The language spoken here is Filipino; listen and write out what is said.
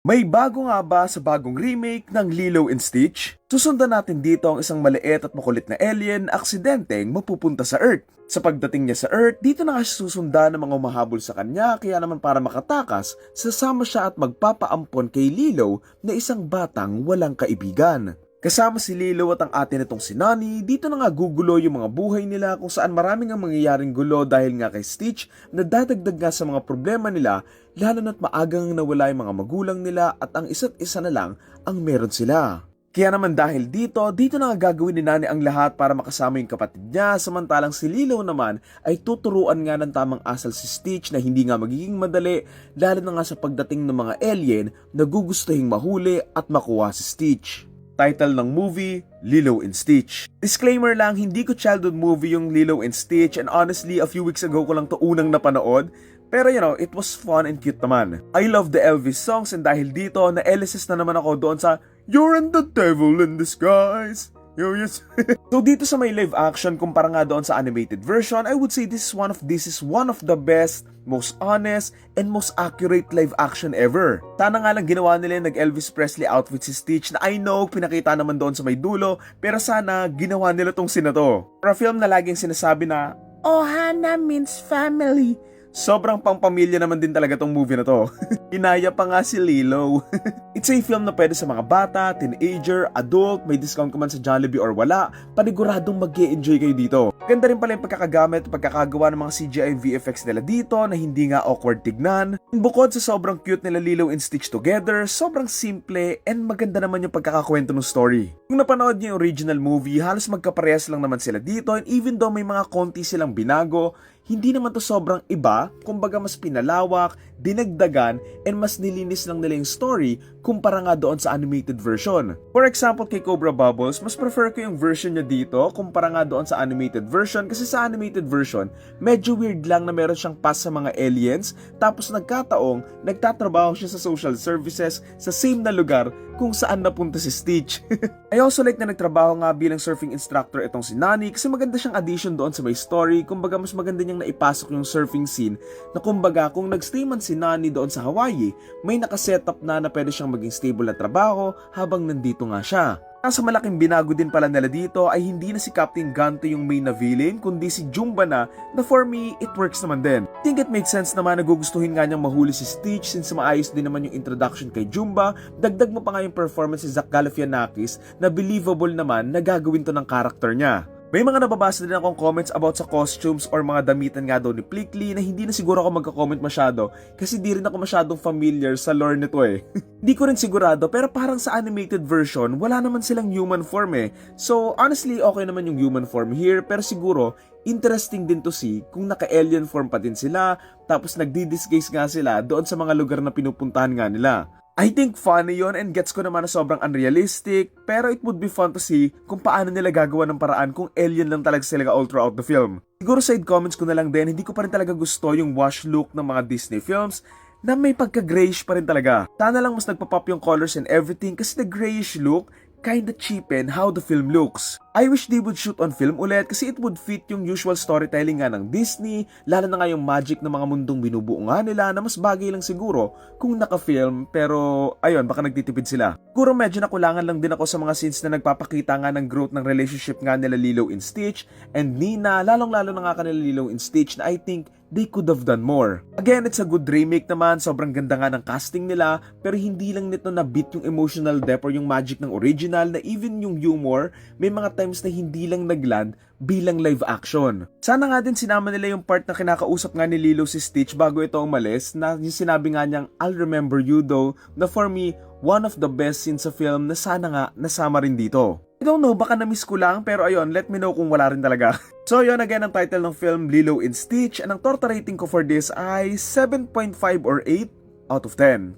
May bago nga ba sa bagong remake ng Lilo and Stitch? Susundan natin dito ang isang maliit at makulit na alien aksidenteng mapupunta sa Earth. Sa pagdating niya sa Earth, dito na siya susundan ng mga umahabol sa kanya kaya naman para makatakas, sasama siya at magpapaampon kay Lilo na isang batang walang kaibigan. Kasama si Lilo at ang ate nitong si Nani, dito na nga gugulo yung mga buhay nila kung saan maraming ang mangyayaring gulo dahil nga kay Stitch na dadagdag nga sa mga problema nila lalo na't maagang nawala yung mga magulang nila at ang isa't isa na lang ang meron sila. Kaya naman dahil dito, dito na nga gagawin ni Nani ang lahat para makasama yung kapatid niya samantalang si Lilo naman ay tuturuan nga ng tamang asal si Stitch na hindi nga magiging madali lalo na nga sa pagdating ng mga alien na gugustuhing mahuli at makuha si Stitch. Title ng movie, Lilo and Stitch. Disclaimer lang, hindi ko childhood movie yung Lilo and Stitch and honestly, a few weeks ago ko lang to unang napanood. Pero you know, it was fun and cute naman. I love the Elvis songs and dahil dito, na-LSS na naman ako doon sa You're in the devil in disguise. Yo, yes. so dito sa may live action kumpara nga doon sa animated version, I would say this is one of this is one of the best, most honest, and most accurate live action ever. Sana nga lang ginawa nila yung nag-Elvis Presley outfit si Stitch na I know pinakita naman doon sa may dulo, pero sana ginawa nila tong sina to. For a film na laging sinasabi na, Ohana means family. Sobrang pangpamilya naman din talaga tong movie na to. Inaya pa nga si Lilo. It's a film na pwede sa mga bata, teenager, adult, may discount ka man sa Jollibee or wala, paniguradong mag enjoy kayo dito. Ganda rin pala yung pagkakagamit pagkakagawa ng mga CGI and VFX nila dito na hindi nga awkward tignan. Bukod sa sobrang cute nila Lilo and Stitch together, sobrang simple and maganda naman yung pagkakakwento ng story. Kung napanood niyo yung original movie, halos magkaparehas lang naman sila dito and even though may mga konti silang binago, hindi naman to sobrang iba, kumbaga mas pinalawak, dinagdagan, and mas nilinis lang nila yung story kumpara nga doon sa animated version. For example, kay Cobra Bubbles, mas prefer ko yung version niya dito kumpara nga doon sa animated version kasi sa animated version, medyo weird lang na meron siyang pass sa mga aliens, tapos nagkataong nagtatrabaho siya sa social services sa same na lugar kung saan napunta si Stitch. I also like na nagtrabaho nga bilang surfing instructor itong si Nani kasi maganda siyang addition doon sa may story, kumbaga mas maganda niyang naipasok yung surfing scene na kumbaga kung nagstay man si Nani doon sa Hawaii, may nakasetup na na pwede siyang maging stable na trabaho habang nandito nga siya. Nasa malaking binago din pala nila dito ay hindi na si Captain Ganto yung main na villain kundi si Jumba na na for me it works naman din. I think it makes sense naman na gugustuhin nga niyang mahuli si Stitch since maayos din naman yung introduction kay Jumba dagdag mo pa nga yung performance si Zach Galifianakis na believable naman na gagawin to ng karakter niya. May mga nababasa din akong comments about sa costumes or mga damitan nga daw ni Plickly na hindi na siguro ako magka-comment masyado kasi di rin ako masyadong familiar sa lore nito eh. Hindi ko rin sigurado pero parang sa animated version wala naman silang human form eh. So honestly okay naman yung human form here pero siguro interesting din to see kung naka-alien form pa din sila tapos nagdi-disguise nga sila doon sa mga lugar na pinupuntahan nga nila. I think funny yon and gets ko naman na sobrang unrealistic pero it would be fun to see kung paano nila gagawa ng paraan kung alien lang talaga sila all throughout the film. Siguro side comments ko na lang din, hindi ko pa rin talaga gusto yung wash look ng mga Disney films na may pagka-grayish pa rin talaga. Sana lang mas nagpa-pop yung colors and everything kasi the grayish look kinda cheapen how the film looks. I wish they would shoot on film ulit kasi it would fit yung usual storytelling nga ng Disney, lalo na nga yung magic ng mga mundong binubuo nga nila na mas bagay lang siguro kung naka-film pero ayun, baka nagtitipid sila. Siguro medyo nakulangan lang din ako sa mga scenes na nagpapakita nga ng growth ng relationship nga nila Lilo and Stitch and Nina, lalong-lalo na nga kanila Lilo and Stitch na I think they could have done more. Again, it's a good remake naman, sobrang ganda nga ng casting nila, pero hindi lang nito na beat yung emotional depth or yung magic ng original na even yung humor, may mga times na hindi lang nagland bilang live action. Sana nga din sinama nila yung part na kinakausap nga ni Lilo si Stitch bago ito umalis na yung sinabi nga niyang I'll remember you though na for me, one of the best scenes sa film na sana nga nasama rin dito. I don't know, baka na-miss ko lang, pero ayun, let me know kung wala rin talaga. so yun, again, ang title ng film, Lilo and Stitch, and ang torta rating ko for this ay 7.5 or 8 out of 10.